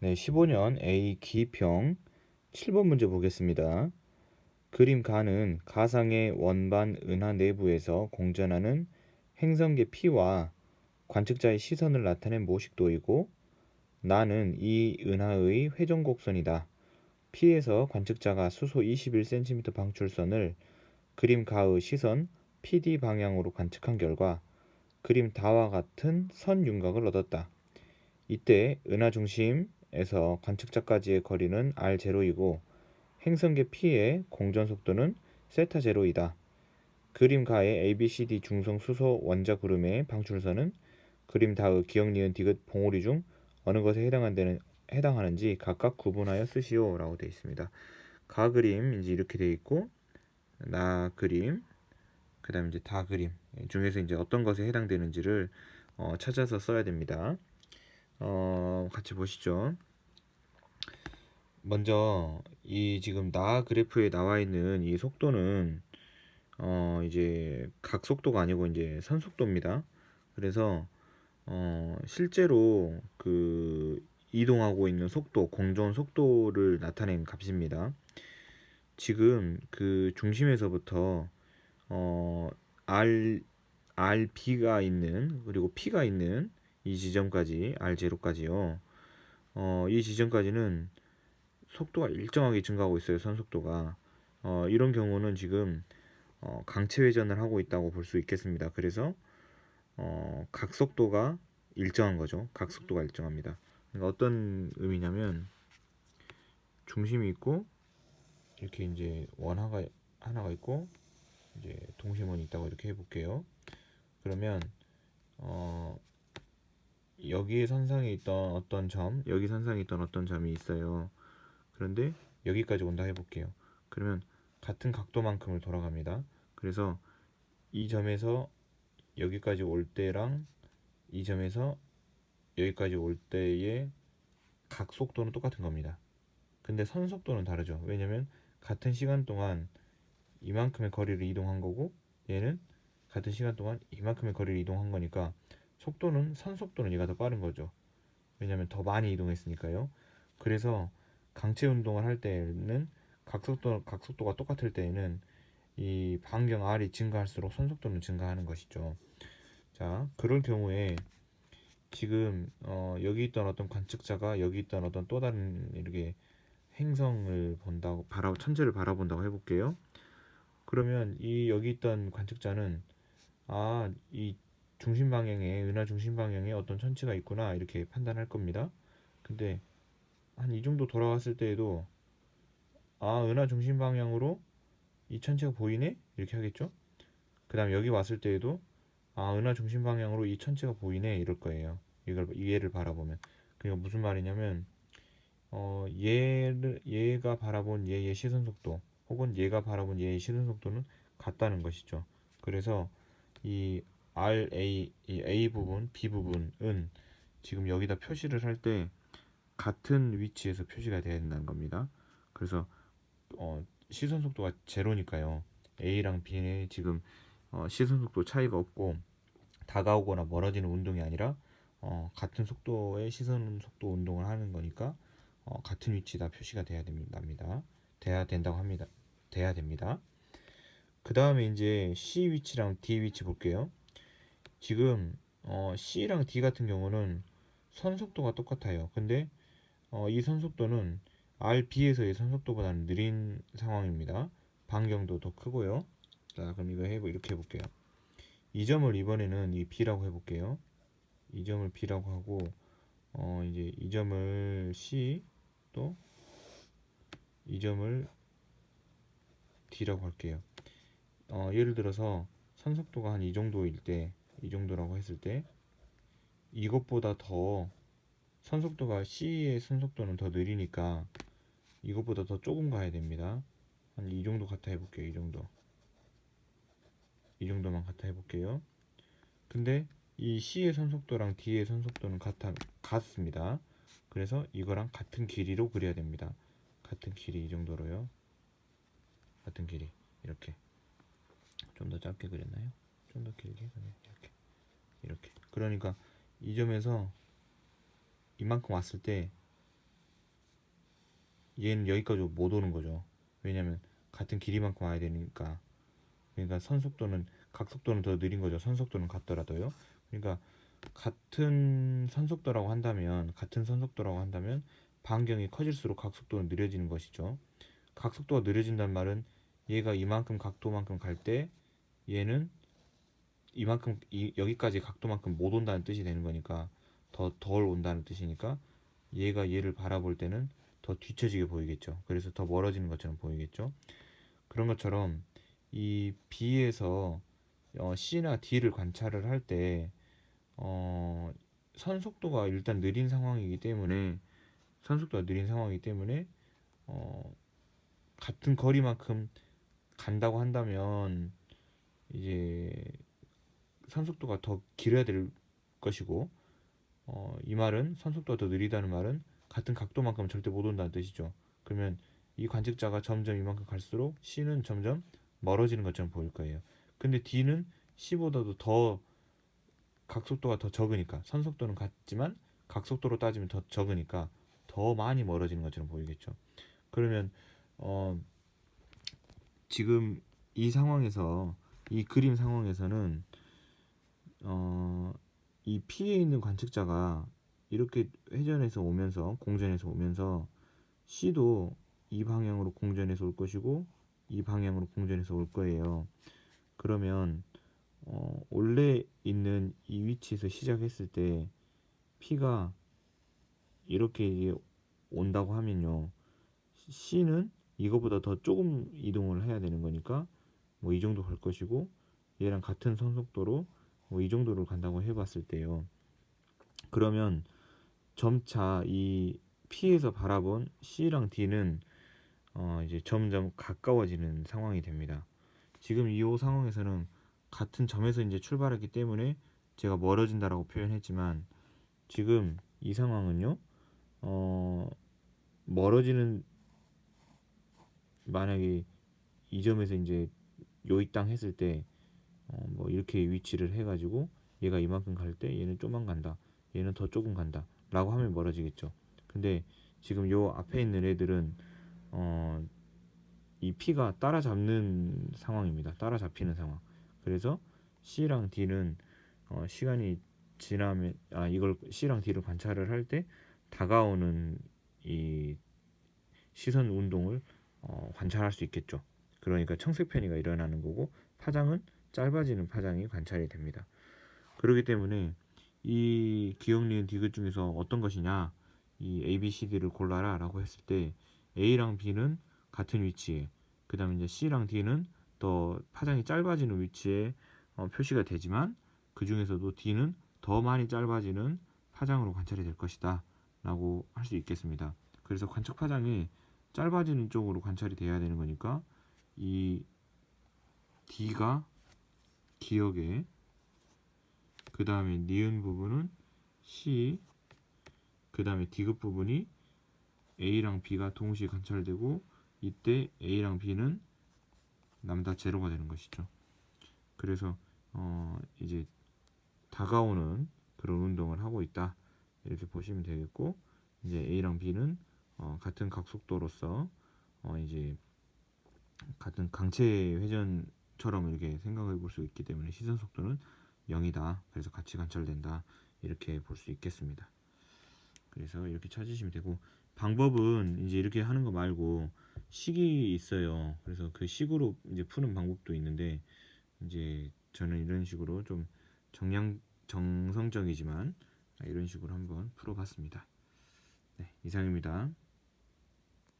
네, 15년 A 기평 7번 문제 보겠습니다. 그림 가는 가상의 원반 은하 내부에서 공전하는 행성계 P와 관측자의 시선을 나타낸 모식도이고 나는 이 은하의 회전 곡선이다. P에서 관측자가 수소 21cm 방출선을 그림 가의 시선 PD 방향으로 관측한 결과 그림 다와 같은 선 윤곽을 얻었다. 이때 은하 중심 에서 관측자까지의 거리는 r0이고 행성계 P의 공전 속도는 세타 제로이다. 그림 가의 ABCD 중성 수소 원자 구름의 방출선은 그림 다의 기억 니은 디귿 봉우리 중 어느 것에 해당하는, 해당하는지 각각 구분하여 쓰시오라고 되어 있습니다. 가 그림 이제 이렇게 되어 있고 나 그림 그다음에 이제 다 그림 중에서 이제 어떤 것에 해당되는지를 어, 찾아서 써야 됩니다. 어, 같이 보시죠. 먼저 이 지금 나 그래프에 나와 있는 이 속도는 어, 이제 각 속도가 아니고 이제 선 속도입니다. 그래서 어, 실제로 그 이동하고 있는 속도, 공전 속도를 나타낸 값입니다. 지금 그 중심에서부터 어, R, RB가 있는 그리고 P가 있는 이 지점까지 R0까지요. 어, 이 지점까지는 속도가 일정하게 증가하고 있어요. 선속도가. 어, 이런 경우는 지금 어, 강체 회전을 하고 있다고 볼 수 있겠습니다. 그래서 어, 각속도가 일정한 거죠. 각속도가 일정합니다. 그러니까 어떤 의미냐면 중심이 있고 이렇게 이제 원하가 하나가 있고 이제 동심원이 있다고 이렇게 해볼게요. 그러면 어, 여기에 선상에 있던 어떤 점, 여기 선상에 있던 어떤 점이 있어요. 그런데 여기까지 온다 해볼게요. 그러면 같은 각도만큼을 돌아갑니다. 그래서 이 점에서 여기까지 올 때랑 이 점에서 여기까지 올 때의 각 속도는 똑같은 겁니다. 근데 선 속도는 다르죠. 왜냐면 같은 시간 동안 이만큼의 거리를 이동한 거고 얘는 같은 시간 동안 이만큼의 거리를 이동한 거니까 속도는 선 속도는 얘가 더 빠른 거죠. 왜냐면 더 많이 이동했으니까요. 그래서 강체 운동을 할 때는 각속도 각속도가 똑같을 때에는 이 반경 R이 증가할수록 선속도는 증가하는 것이죠. 자, 그럴 경우에 지금 어, 여기 있던 어떤 관측자가 여기 있던 어떤 또 다른 이렇게 행성을 본다고 바라 천체를 바라본다고 해볼게요. 그러면 이 여기 있던 관측자는 아, 이 중심 방향에 은하 중심 방향에 어떤 천체가 있구나 이렇게 판단할 겁니다. 근데 한 이 정도 돌아왔을 때에도 아, 은하 중심 방향으로 이 천체가 보이네? 이렇게 하겠죠? 그 다음 여기 왔을 때에도 아, 은하 중심 방향으로 이 천체가 보이네? 이럴 거예요. 이걸, 얘를 바라보면. 그러니까 무슨 말이냐면, 어, 얘를, 얘가 바라본 얘의 시선 속도, 혹은 얘가 바라본 얘의 시선 속도는 같다는 것이죠. 그래서 이 RA, 이 A 부분, B 부분은 지금 여기다 표시를 할 때 같은 위치에서 표시가 돼야 된다는 겁니다. 그래서 어, 시선 속도가 제로니까요. A랑 B는 지금 어, 시선 속도 차이가 없고 다가오거나 멀어지는 운동이 아니라 어, 같은 속도의 시선 속도 운동을 하는 거니까 어, 같은 위치다 표시가 돼야 됩니다. 돼야 된다고 합니다. 돼야 됩니다. 그 다음에 이제 C 위치랑 D 위치 볼게요. 지금 어, C랑 D 같은 경우는 선 속도가 똑같아요. 근데 어, 이 선 속도는 RB에서의 선 속도보다는 느린 상황입니다. 반경도 더 크고요. 자, 그럼 이거 해보 이렇게 해볼게요. 이 점을 이번에는 이 B라고 해볼게요. 이 점을 B라고 하고 어, 이제 이 점을 C 또 이 점을 D라고 할게요. 어, 예를 들어서 선속도가 한 이 정도일 때, 이 정도라고 했을 때, 이것보다 더 선속도가 C의 선속도는 더 느리니까 이것보다 더 조금 가야 됩니다. 한 이 정도 갖다 해볼게요. 이 정도. 이 정도만 갖다 해볼게요. 근데 이 C의 선속도랑 D의 선속도는 같아, 같습니다. 그래서 이거랑 같은 길이로 그려야 됩니다. 같은 길이 이 정도로요. 같은 길이 이렇게 좀 더 짧게 그렸나요? 좀 더 길게 이렇게 이렇게 그러니까 이 점에서 이만큼 왔을 때 얘는 여기까지 못 오는 거죠. 왜냐면 같은 길이만큼 와야 되니까. 그러니까 선속도는 각속도는 더 느린 거죠. 선속도는 같더라도요. 그러니까 같은 선속도라고 한다면 같은 선속도라고 한다면 반경이 커질수록 각속도는 느려지는 것이죠. 각속도가 느려진다는 말은 얘가 이만큼 각도만큼 갈 때 얘는 이만큼 이, 여기까지 각도만큼 못 온다는 뜻이 되는 거니까 더 덜 온다는 뜻이니까 얘가 얘를 바라볼 때는 더 뒤처지게 보이겠죠. 그래서 더 멀어지는 것처럼 보이겠죠. 그런 것처럼 이 B에서 어, C나 D를 관찰을 할 때 어, 선속도가 일단 느린 상황이기 때문에 선속도가 느린 상황이기 때문에 어, 같은 거리만큼 간다고 한다면 이제 선속도가 더 길어야 될 것이고 어, 이 말은 선속도가 더 느리다는 말은 같은 각도만큼 절대 못 온다는 뜻이죠. 그러면 이 관측자가 점점 이만큼 갈수록 C는 점점 멀어지는 것처럼 보일 거예요. 근데 D는 C보다도 더 각속도가 더 적으니까 선속도는 같지만 각속도로 따지면 더 적으니까 더 많이 멀어지는 것처럼 보이겠죠. 그러면 어 지금 이 상황에서 이 그림 상황에서는 어 이 P에 있는 관측자가 이렇게 회전해서 오면서 공전해서 오면서 C도 이 방향으로 공전해서 올 것이고 이 방향으로 공전해서 올 거예요. 그러면 어, 원래 있는 이 위치에서 시작했을 때 P가 이렇게 온다고 하면요. C는 이거보다 더 조금 이동을 해야 되는 거니까 뭐 이 정도 갈 것이고 얘랑 같은 선속도로 뭐 이 정도를 간다고 해봤을 때요. 그러면 점차 이 P에서 바라본 C랑 D는 어 이제 점점 가까워지는 상황이 됩니다. 지금 이 상황에서는 같은 점에서 이제 출발했기 때문에 제가 멀어진다라고 표현했지만 지금 이 상황은요. 어 멀어지는 만약에 이 점에서 이제 요이 땅 했을 때 어, 뭐 이렇게 위치를 해가지고 얘가 이만큼 갈 때 얘는 좀만 간다. 얘는 더 조금 간다. 라고 하면 멀어지겠죠. 근데 지금 요 앞에 있는 애들은 어, 이 P가 따라잡는 상황입니다. 따라잡히는 상황. 그래서 C랑 D는 어, 시간이 지나면 아 이걸 C랑 D를 관찰을 할 때 다가오는 이 시선 운동을 어, 관찰할 수 있겠죠. 그러니까 청색 편의가 일어나는 거고 파장은 짧아지는 파장이 관찰이 됩니다. 그렇기 때문에 이 기억 니은 디귿 중에서 어떤 것이냐 이 A, B, C, D를 골라라 라고 했을 때 A랑 B는 같은 위치에 그 다음에 이제 C랑 D는 더 파장이 짧아지는 위치에 어, 표시가 되지만 그 중에서도 D는 더 많이 짧아지는 파장으로 관찰이 될 것이다 라고 할 수 있겠습니다. 그래서 관측 파장이 짧아지는 쪽으로 관찰이 돼야 되는 거니까 이 D가 기억에. 그 다음에 니은 부분은 C. 그 다음에 디귿 부분이 A랑 B가 동시에 관찰되고 이때 A랑 B는 남다 제로가 되는 것이죠. 그래서 어 이제 다가오는 그런 운동을 하고 있다. 이렇게 보시면 되겠고 이제 A랑 B는 어 같은 각속도로서 어 이제 같은 강체 회전 처럼 이렇게 생각해 볼 수 있기 때문에 시선 속도는 0이다. 그래서 같이 관찰된다. 이렇게 볼 수 있겠습니다. 그래서 이렇게 찾으시면 되고 방법은 이제 이렇게 하는 거 말고 식이 있어요. 그래서 그 식으로 이제 푸는 방법도 있는데 이제 저는 이런 식으로 좀 정량 정성적이지만 이런 식으로 한번 풀어봤습니다. 네, 이상입니다.